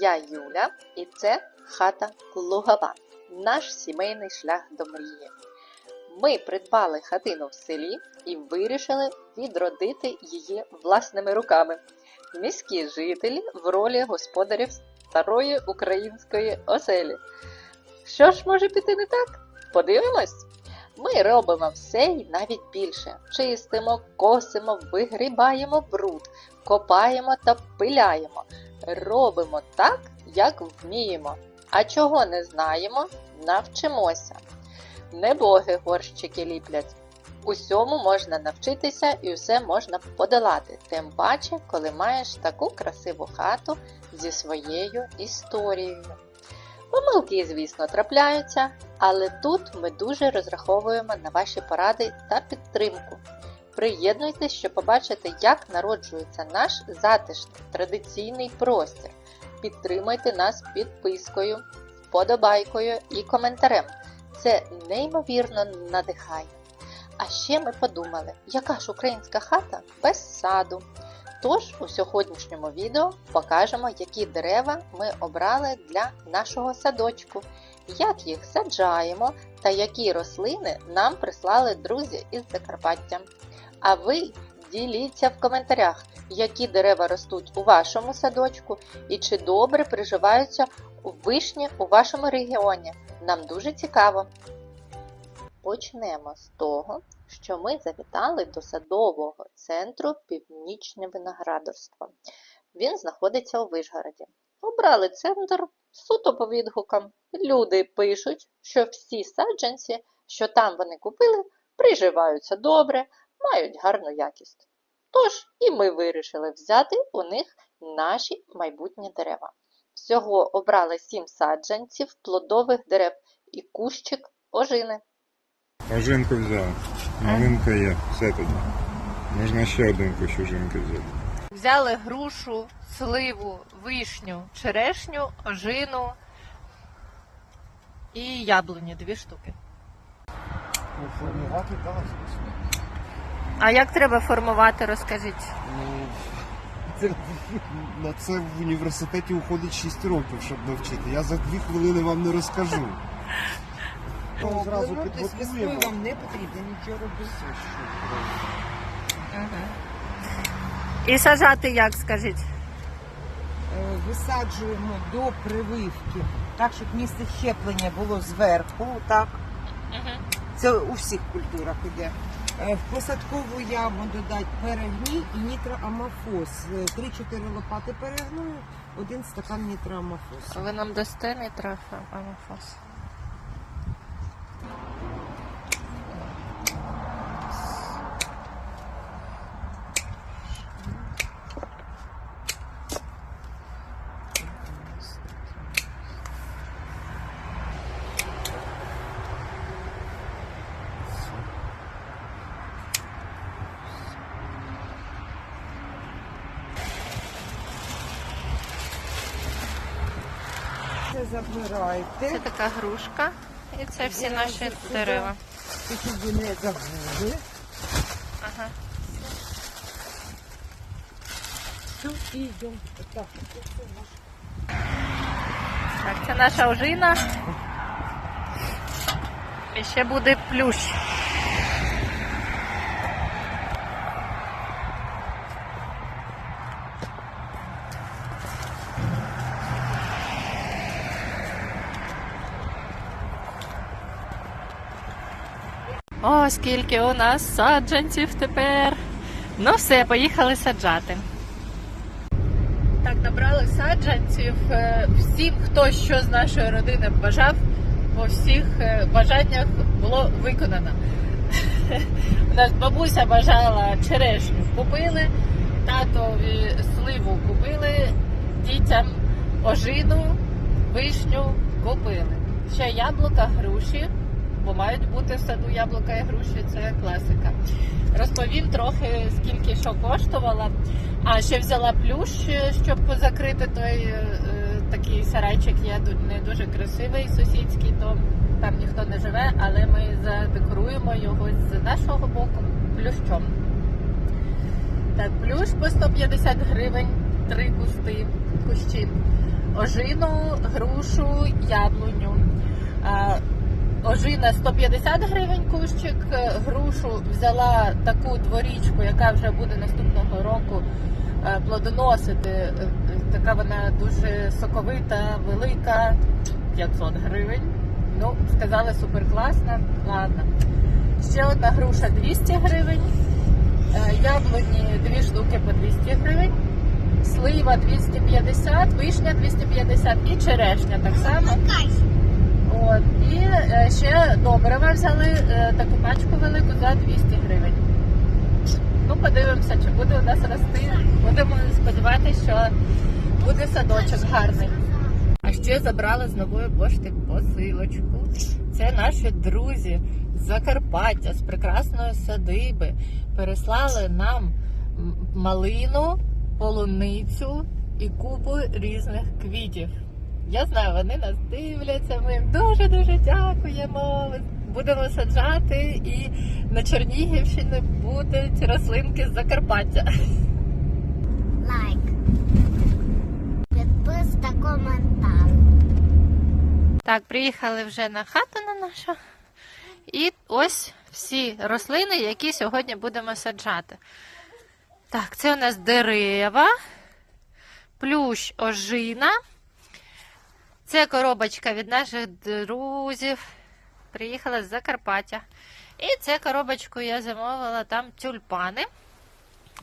Я Юля, і це хата Лугова, наш сімейний шлях до мрії. Ми придбали хатину в селі і вирішили відродити її власними руками. Міські жителі в ролі господарів старої української оселі. Що ж може піти не так? Подивимось. Ми робимо все і навіть більше. Чистимо, косимо, вигрібаємо бруд, копаємо та пиляємо. Робимо так, як вміємо. А чого не знаємо, навчимося. Не боги горщики ліплять. Усьому можна навчитися і все можна подолати, тим паче, коли маєш таку красиву хату зі своєю історією. Помилки, звісно, трапляються, але тут ми дуже розраховуємо на ваші поради та підтримку. Приєднуйтесь, щоб побачити, як народжується наш затишний традиційний простір. Підтримайте нас підпискою, вподобайкою і коментарем. Це неймовірно надихає. А ще ми подумали, яка ж українська хата без саду. Тож у сьогоднішньому відео покажемо, які дерева ми обрали для нашого садочку, як їх саджаємо та які рослини нам прислали друзі із Закарпаття. А ви діліться в коментарях, які дерева ростуть у вашому садочку і чи добре приживаються вишні у вашому регіоні. Нам дуже цікаво. Почнемо з того, що ми завітали до садового центру Північне виноградарство. Він знаходиться у Вишгороді. Обрали центр суто по відгукам. Люди пишуть, що всі саджанці, що там вони купили, приживаються добре, мають гарну якість. Тож і ми вирішили взяти у них наші майбутні дерева. Всього обрали сім саджанців плодових дерев і кущик ожини. Ожинку взяв. Малинка є. Все тоді. Можна ще один кущ ожинки взяти. Взяли грушу, сливу, вишню, черешню, ожину і яблуні дві штуки. Ну, формувати так, звісно. А як треба формувати, розкажіть. Ну, це, на це в університеті уходить 6 років, щоб навчити. Я за дві хвилини вам не розкажу. Ну, зразу підготуємо. вам не потрібно нічого робити. І сажати як, скажіть? Е, Висаджуємо до прививки, так, щоб місце щеплення було зверху, так. Це у всіх культурах іде. Е, В посадкову яму додати перегній і нітроамофос. Е, 3-4 лопати перегною, один стакан нітроамофосу. Ви нам дасте нітрафа забирайте, Це така грушка. І це всі наші дерева. щоб ви не забули. Ага. І йдемо. Так, це наш Так, це наша ожина. І ще буде плющ. Скільки у нас саджанців тепер. Ну все, поїхали саджати. Так, набрали саджанців. Е, Всім, хто що з нашої родини бажав, по всіх е, бажаннях було виконано. У нас бабуся бажала черешню купили, татові сливу купили, дітям ожину, вишню купили. Ще яблука, груші, бо мають бути в саду яблука і груші, це класика. Розповім трохи, скільки що коштувало. А ще взяла плющ, щоб закрити той е, такий сарайчик є не дуже красивий сусідський, то там ніхто не живе, але ми задекоруємо його з нашого боку плющом. Так, плющ по 150 гривень, три кусти, кущі. ожину, грушу, яблуню. Ожина 150 гривень кущик, е, грушу взяла таку дворічку, яка вже буде наступного року е, плодоносити. Е, Така вона дуже соковита, велика, 500 гривень. Ну, сказали супер класна. Ладно. Ще одна груша 200 гривень, яблуні дві штуки по 200 гривень, слива 250, вишня 250 і черешня так само. От. І е, ще добрива взяли е, таку пачку велику за 200 гривень. Ну, подивимося, чи буде у нас рости. Будемо сподіватися, що буде садочок гарний. А ще забрали з нової пошти посилочку. Це наші друзі з Закарпаття з прекрасної садиби. Переслали нам малину, полуницю і купу різних квітів. Я знаю, вони нас дивляться. Ми їм дуже дуже дякуємо. Будемо саджати і на Чернігівщині будуть рослинки з Закарпаття. лайк, підпис та коментар. Так, приїхали вже на хату на нашу. І ось всі рослини, які сьогодні будемо саджати. Так, це у нас дерева, плющ ожина. Це коробочка від наших друзів. Приїхала з Закарпаття. І це коробочку я замовила там тюльпани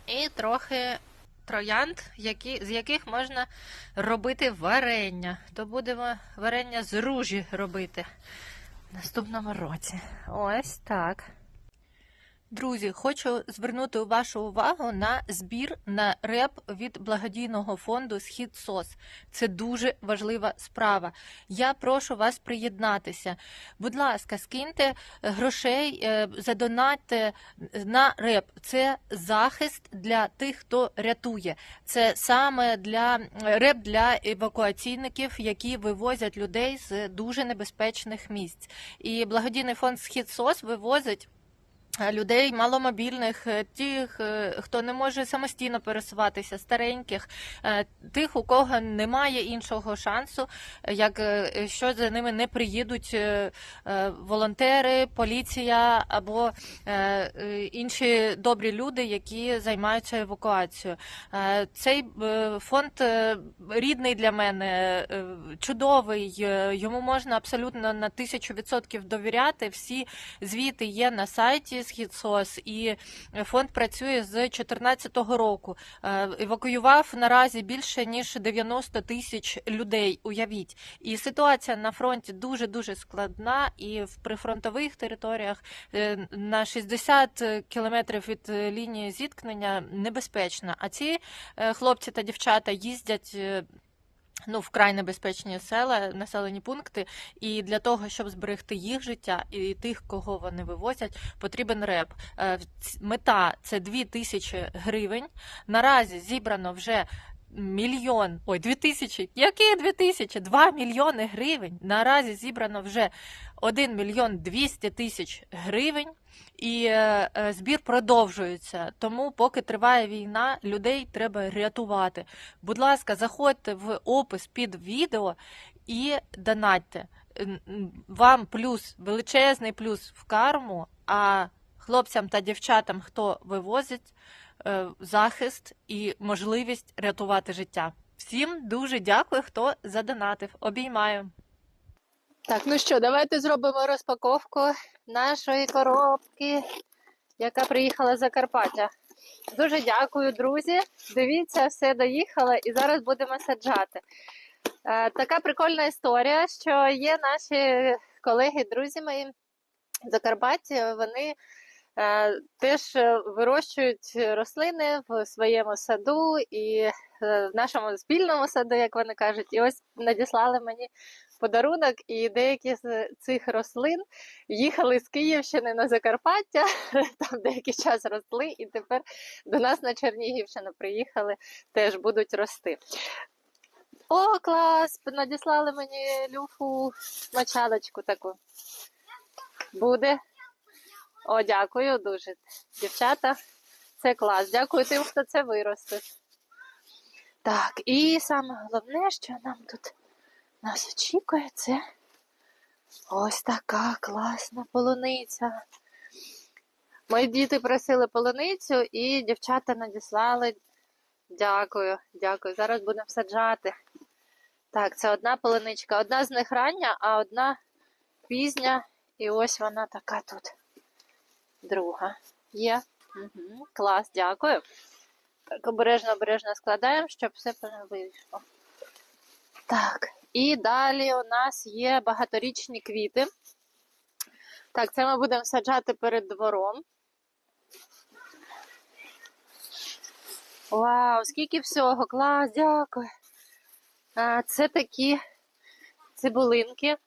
і трохи троянд, які, з яких можна робити варення. То будемо варення з ружі робити в наступному році. Ось так. Друзі, хочу звернути вашу увагу на збір на реп від благодійного фонду Схід СОС. Це дуже важлива справа. Я прошу вас приєднатися. Будь ласка, скиньте грошей, е, задонатьте на реп. Це захист для тих, хто рятує. Це саме для реп для евакуаційників, які вивозять людей з дуже небезпечних місць. І благодійний фонд Схід СОС вивозить. Е, Людей маломобільних, е, тих, е, хто не може самостійно пересуватися, стареньких, тих, у кого немає іншого шансу, як що за ними не приїдуть волонтери, поліція або інші добрі люди, які займаються евакуацією. Цей фонд рідний для мене, чудовий. Йому можна абсолютно на тисячу відсотків довіряти. Всі звіти є на сайті Східсос, і фонд працює з 2014 року. Е, Евакуював наразі більше ніж 90 тисяч людей. Уявіть, і ситуація на фронті дуже дуже складна, і в прифронтових територіях е, на 60 кілометрів від е, лінії зіткнення небезпечно. А ці хлопці та дівчата їздять. Ну, вкрай небезпечні села, населені пункти, і для того, щоб зберегти їх життя і тих, кого вони вивозять, потрібен реп. Е, Мета це 2 тисячі гривень. Наразі зібрано вже мільйон, ой, дві тисячі. Які дві тисячі? Два мільйони гривень. Наразі зібрано вже 1 мільйон 200 тисяч гривень. І е, е, збір продовжується. Тому, поки триває війна, людей треба рятувати. Будь ласка, заходьте в опис під відео і донатьте. Вам плюс, величезний плюс в карму, а хлопцям та дівчатам, хто вивозить, захист і можливість рятувати життя. Всім дуже дякую, хто задонатив. Обіймаю. Так, ну що, давайте зробимо розпаковку нашої коробки, яка приїхала з Закарпаття. Дуже дякую, друзі. Дивіться, все доїхало і зараз будемо саджати. Е, така прикольна історія, що є наші колеги, друзі мої в Закарпатті, вони е, теж е, вирощують рослини в своєму саду і е, в нашому спільному саду, як вони кажуть. І ось надіслали мені подарунок, і деякі з цих рослин їхали з Київщини на Закарпаття, там деякий час росли, і тепер до нас на Чернігівщину приїхали, теж будуть рости. О, клас! Надіслали мені люфу мочалочку таку. Буде. О, дякую дуже. Дівчата, це клас. Дякую тим, хто це виростив. Так, і саме головне, що нам тут нас очікує, це ось така класна полуниця. Мої діти просили полуницю і дівчата надіслали. Дякую, дякую. Зараз будемо саджати. Так, це одна полуничка. Одна з них рання, а одна пізня. І ось вона така тут. Друга. Є. Угу. Клас, дякую. Так, обережно, обережно складаємо, щоб все вийшло. Так, і далі у нас є багаторічні квіти. Так, це ми будемо саджати перед двором. Вау, скільки всього! Клас, дякую. А, це такі цибулинки.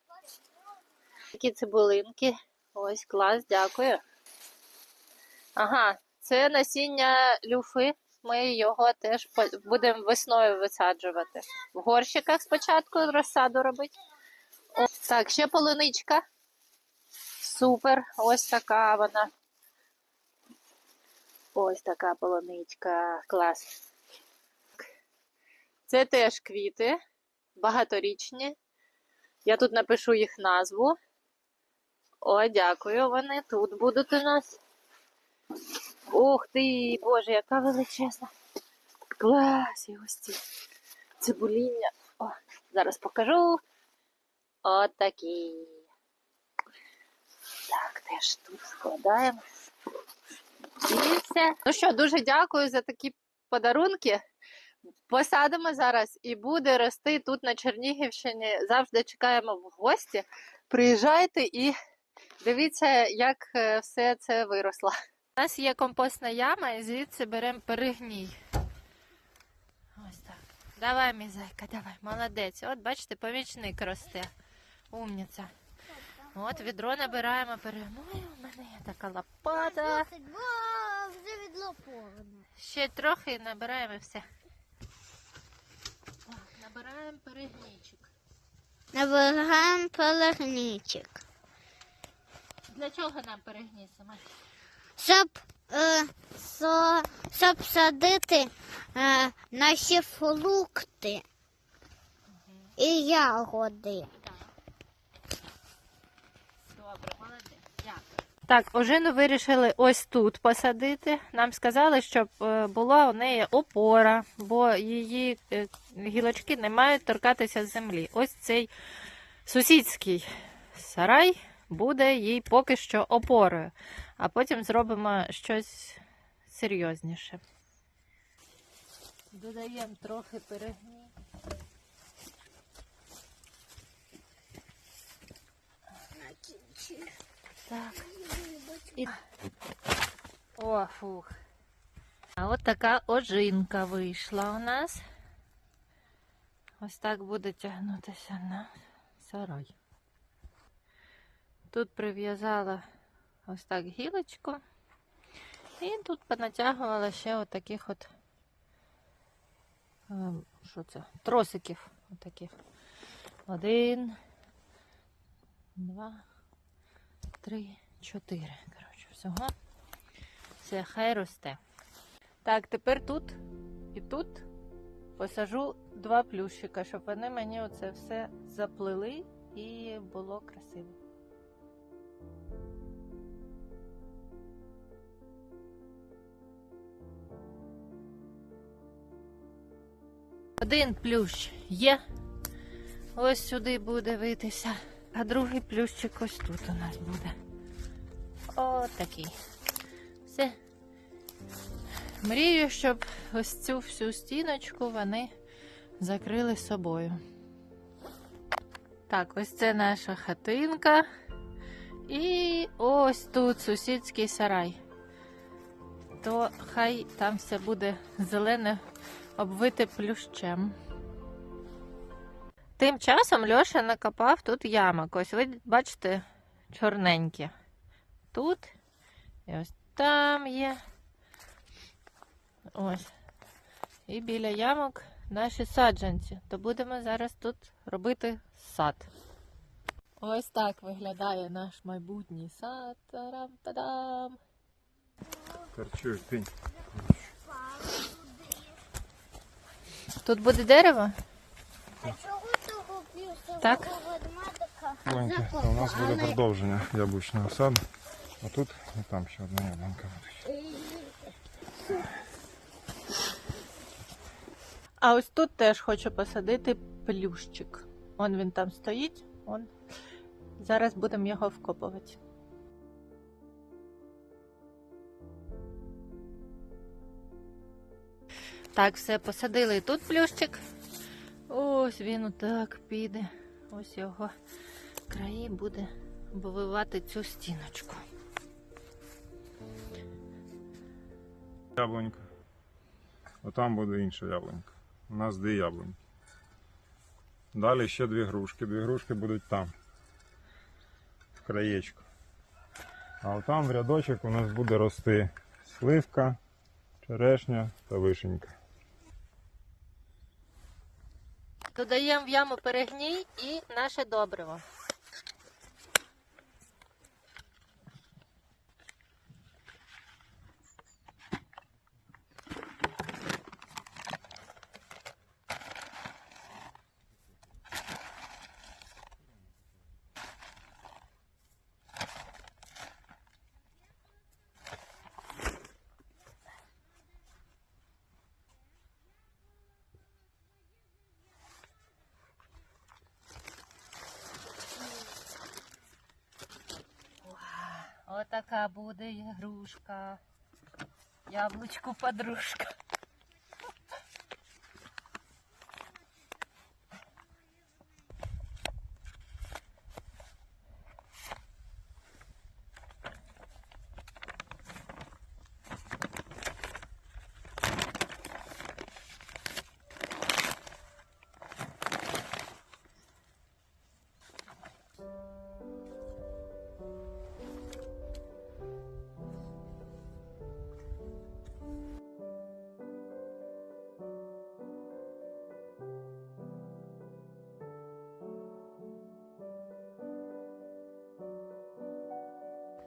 Такі цибулинки. Ось клас, дякую. Ага, це насіння люфи. Ми його теж будемо весною висаджувати. В горщиках спочатку розсаду робити. О, так, ще полуничка. Супер. Ось така вона. Ось така полуничка. Клас. Це теж квіти. Багаторічні. Я тут напишу їх назву. О, дякую. Вони тут будуть у нас. Ух ти, боже, яка величезна. Клас, і ось ці цибуління. О, зараз покажу. От такі. Так, теж тут складаємо. І все. Ну що, дуже дякую за такі подарунки. Посадимо зараз і буде рости тут на Чернігівщині. Завжди чекаємо в гості. Приїжджайте і дивіться, як е, все це виросло. У нас є компостна яма, і звідси беремо перегній. Ось так. Давай, мій зайка, давай, молодець. От бачите, помічник росте. Умниця. От відро набираємо перегною. У мене є така лопата. Вже відлоповано. Ще трохи і набираємо і все. Набираємо перегнійчик. Набираємо пелерничок. Для чого нам перегній сама? Щоб, е, со, щоб садити е, наші фрукти і ягоди. Добре. Так, ожину вирішили ось тут посадити. Нам сказали, щоб е, була у неї опора, бо її е, гілочки не мають торкатися землі. Ось цей сусідський сарай буде їй поки що опорою, а потім зробимо щось серйозніше. Додаємо трохи перегній. Так. І... О, фух. А от така ожинка вийшла у нас. Ось так буде тягнутися на сарай. Тут прив'язала ось так гілочку. І тут понатягувала ще отаких от, ем, що це? Тросиків. Отаких. Один, два, три, чотири. Коротше, всього. Все, хай росте. Так, тепер тут і тут посажу два плющика, щоб вони мені оце все заплели і було красиво. Один плющ є. Ось сюди буде витися. А другий плющик ось тут у нас буде. Отакий. Все. Мрію, щоб ось цю всю стіночку вони закрили собою. Так, ось це наша хатинка. І ось тут сусідський сарай. То хай там все буде зелене, обвите плющем. Тим часом Льоша накопав тут ямок. Ось ви бачите чорненькі. Тут і ось там є. Ось. І біля ямок наші саджанці. То будемо зараз тут робити сад. Ось так виглядає наш майбутній сад. Тарам-тадам. Корчуєш, пінь. Тут буде дерево? А чого того Так. Ленька, то у нас буде продовження яблучного саду. А тут і там ще одна яблунька буде. А ось тут теж хочу посадити плющик. Он він там стоїть. Он. Зараз будемо його вкопувати. Так, все, посадили тут плющик. Ось він отак піде. Ось його краї буде обвивати цю стіночку. Яблунька. А там буде інша яблунька. У нас дві яблуньки. Далі ще дві грушки. Дві грушки будуть там. В краєчку. А там в рядочок у нас буде рости сливка, черешня та вишенька. Додаємо в яму перегній і наше добриво. Отака буде ігрушка. Яблучку подружка.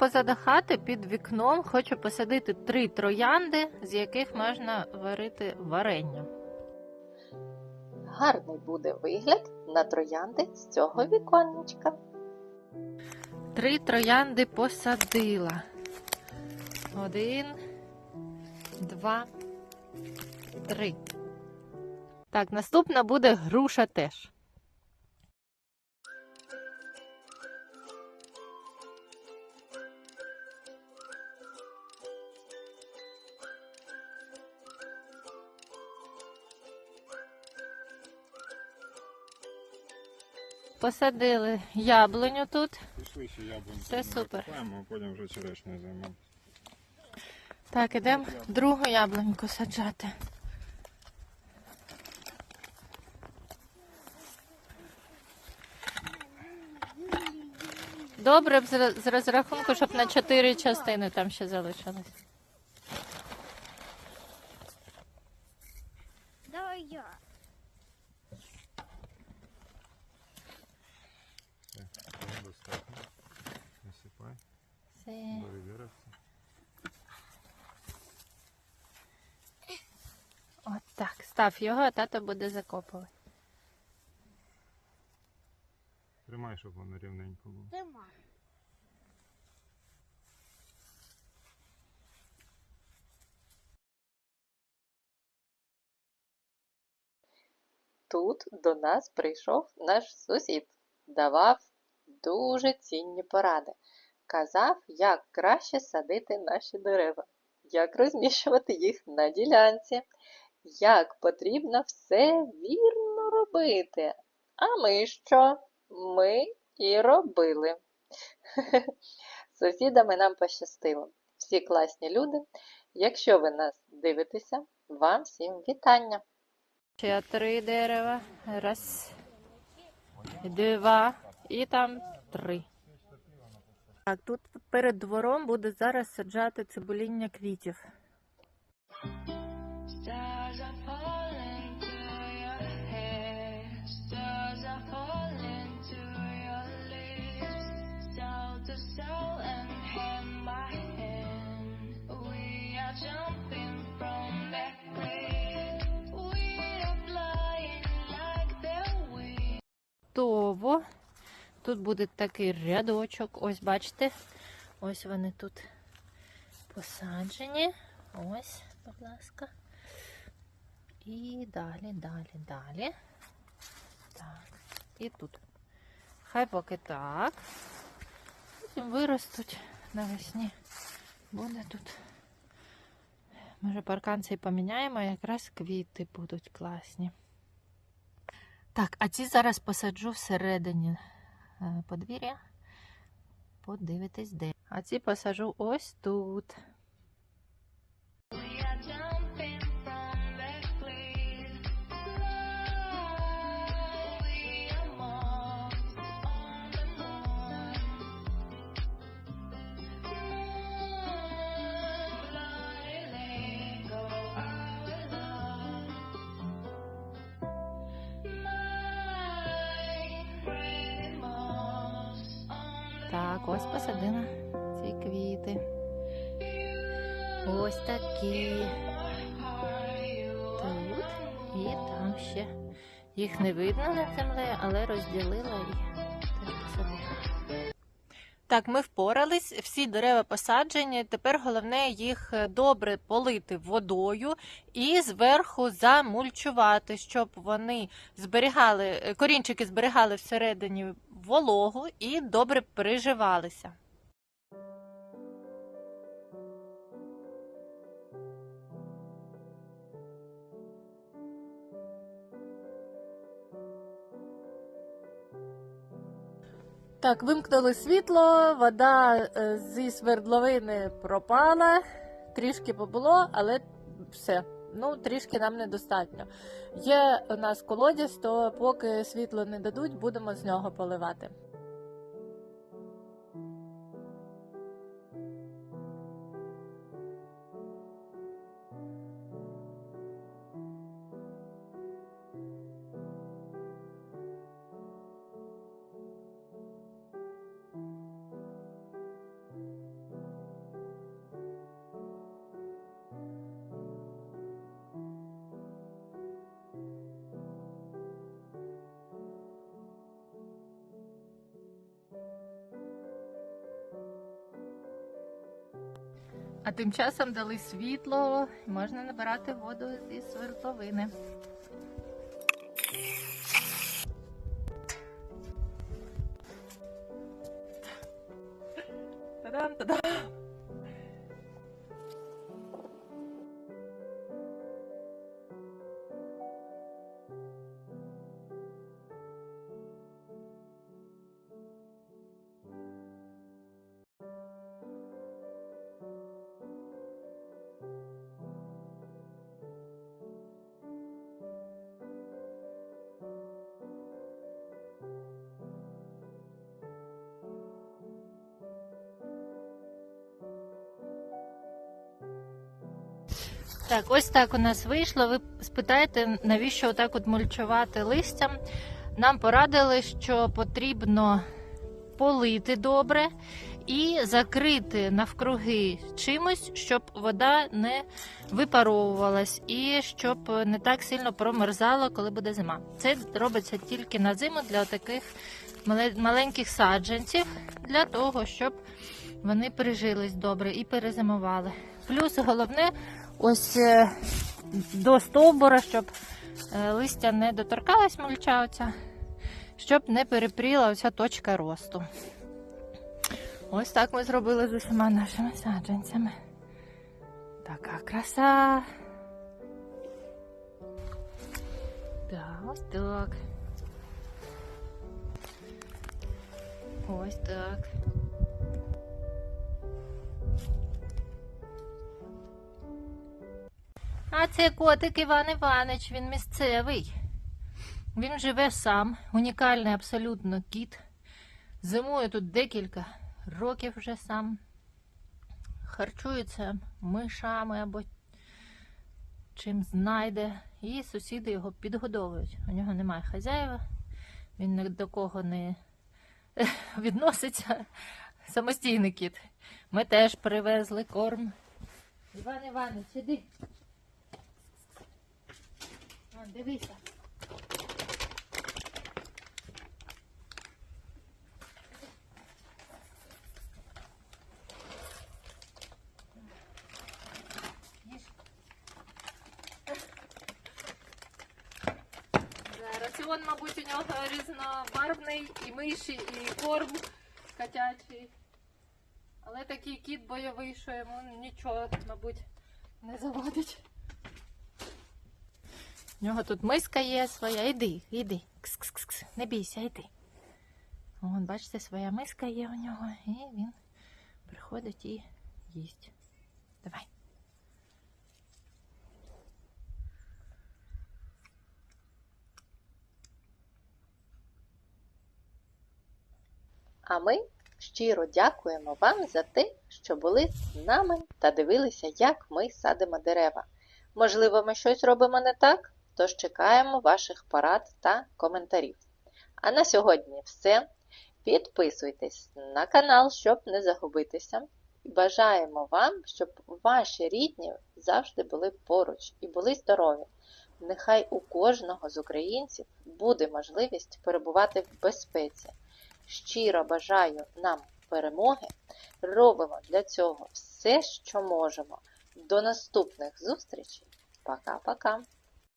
Позаду хати під вікном хочу посадити три троянди, з яких можна варити варення. Гарний буде вигляд на троянди з цього віконечка. Три троянди посадила. Один, два, три. Так, наступна буде груша теж. Посадили яблуню тут. Пішли ще яблуньки. Це супер. Накопаємо, а потім вже черешнею займемо. Так, ідемо другу яблуньку саджати. Добре б з з розрахунку, щоб на чотири частини там ще залишилось. Давай я. Цього достатньо. Насипай. Все. Бери дерево. От так. Став його, а тато буде закопувати. Тримай, щоб воно рівненько було. Дима. Тут до нас прийшов наш сусід, давав дуже цінні поради. Казав, як краще садити наші дерева, як розміщувати їх на ділянці, як потрібно все вірно робити. А ми що? Ми і робили. З Сусідами нам пощастило. Всі класні люди. Якщо ви нас дивитеся, вам всім вітання! Ще три дерева. Раз, два і там три. Так, тут перед двором буде зараз саджати цибуління квітів. Готово. Тут буде такий рядочок. Ось, бачите, ось вони тут посаджені. Ось, будь ласка. І далі, далі, далі. Так. І тут. Хай поки так. Виростуть навесні. Буде тут. Може, паркан цей поміняємо, якраз квіти будуть класні. Так, а ці зараз посаджу всередині е, подвір'я. Подивитись, де. А ці посаджу ось тут. Так, ось посадила ці квіти. Ось такі. Тут і там ще. Їх не видно над землею, але розділила і. Так, ми впорались, всі дерева посаджені. Тепер головне їх е, добре полити водою і зверху замульчувати, щоб вони зберігали, е, корінчики зберігали всередині вологу і добре переживалися. Так, вимкнули світло, вода е, зі свердловини пропала, трішки побуло, але все. Ну, трішки нам недостатньо. Є у нас колодязь, то поки світло не дадуть, будемо з нього поливати. А тим часом дали світло, можна набирати воду зі свердловини. Так, ось так у нас вийшло. Ви спитаєте, навіщо отак от мульчувати листям? Нам порадили, що потрібно полити добре і закрити навкруги чимось, щоб вода не випаровувалась і щоб не так сильно промерзало, коли буде зима. Це робиться тільки на зиму для таких маленьких саджанців, для того, щоб вони прижились добре і перезимували. Плюс головне, ось е, до стовбура, щоб е, листя не доторкалась мульча оця, щоб не перепріла оця точка росту. Ось так ми зробили з усіма нашими саджанцями. Така краса. Так, ось так. Ось так. А це котик Іван Іванич, він місцевий. Він живе сам, унікальний абсолютно кіт. Зимує тут декілька років вже сам. Харчується мишами або чим знайде. І сусіди його підгодовують. У нього немає хазяїва, він ні до кого не відноситься. Самостійний кіт. Ми теж привезли корм. Іван Іванович, іди. Дивися. Раціон, мабуть, у нього різнобарвний і миші, і корм котячий. Але такий кіт бойовий, що йому нічого, мабуть, не заводить. У нього тут миска є своя. Іди, іди. Кс-кс-кс. Не бійся, йди. Вон, бачите, своя миска є у нього, і він приходить і їсть. Давай. А ми щиро дякуємо вам за те, що були з нами та дивилися, як ми садимо дерева. Можливо, ми щось робимо не так, тож чекаємо ваших порад та коментарів. А на сьогодні все. Підписуйтесь на канал, щоб не загубитися. Бажаємо вам, щоб ваші рідні завжди були поруч і були здорові. Нехай у кожного з українців буде можливість перебувати в безпеці. Щиро бажаю нам перемоги. Робимо для цього все, що можемо. До наступних зустрічей. Пока-пока.